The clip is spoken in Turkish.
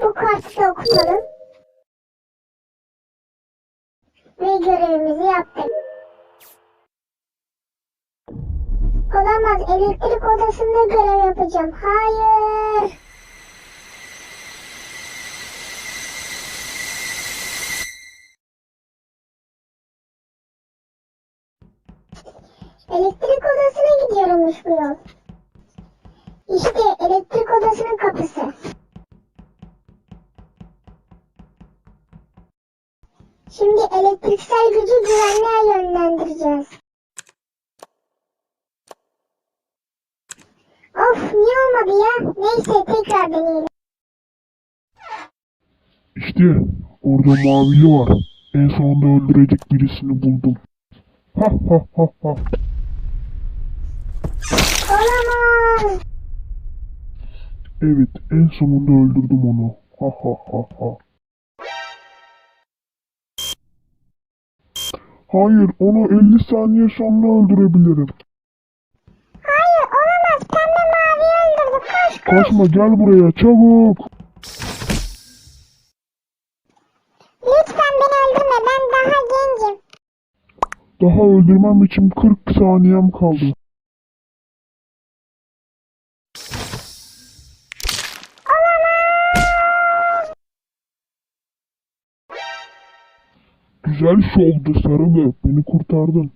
Bu kartı okutalım. Ve görevimizi yaptık. Olamaz. Elektrik odasında görev yapacağım. Hayır. Elektrik odasına gidiyormuş bu yol. İşte elektrik odasının kapısı. Şimdi elektriksel gücü güvenliğe yönlendireceğiz. Of niye olmadı ya? Neyse tekrar deneyelim. İşte orada mavili var. En sonunda öldürecek birisini buldum. Ha ha ha ha. Olamaz. Evet en sonunda öldürdüm onu. Ha ha ha ha. Hayır onu 50 saniye sonra öldürebilirim. Hayır olamaz. Pembe mavi öldürdü. Koş koş. Kaçma gel buraya çabuk. Lütfen beni öldürme. Ben daha gencim. Daha öldürmem için 40 saniyem kaldı. Güzel şovdu sarılı. Beni kurtardın.